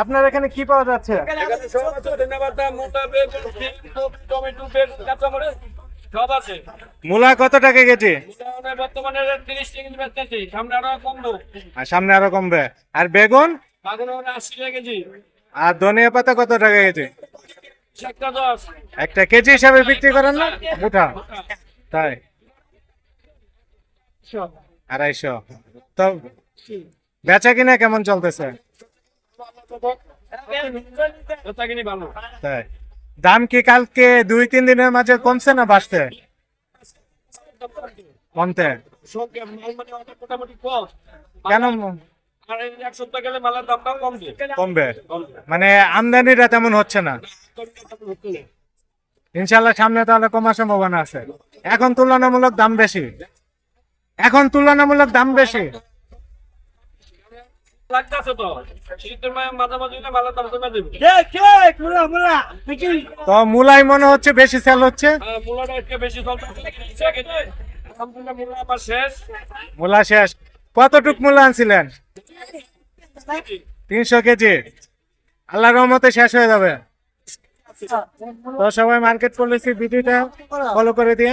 আপনার এখানে কি পাওয়া যাচ্ছে। মূলা কত টাকা কেজি? মোটামুটি বর্তমানে রেট 30 টাকা কেজি বেচতেছি, সামনে আরও কমবে। আর বেগুন? বাগুন হলো 80 টাকা কেজি, আর ধনিয়া পাতা কত টাকা কেজি? একটা কেজি হিসাবে বিক্রি করেন না? মুঠা তাই? আড়াইশো। তো বেচা কিনা কেমন চলতেছে। দাম কি কালকে দুই, তিন দিনের মাঝে কমছে না বাড়ছে? কমতে কেন কমবে। মানে আমদানিটা তেমন হচ্ছে না। ইনশাল্লাহ সামনে তাহলে কমার সম্ভাবনা আছে। এখন তুলনামূলক দাম বেশি। এখন তুলনামূলক দাম বেশি। তো। মূলাই মনে হচ্ছে বেশি সেল হচ্ছে? আর মূলাটা একটু বেশি চলতেছে, 30 টাকা কেজি। আলহামদুলিল্লাহ মূলা আমার শেষ। মূলা শেষ। কতটুক মূলা আনছিলেন? তিনশো কেজি। আল্লাহ রহমতে শেষ হয়ে যাবে। তো সবাই মার্কেট পলিসি ভিডিওটা ফলো করে দিয়ে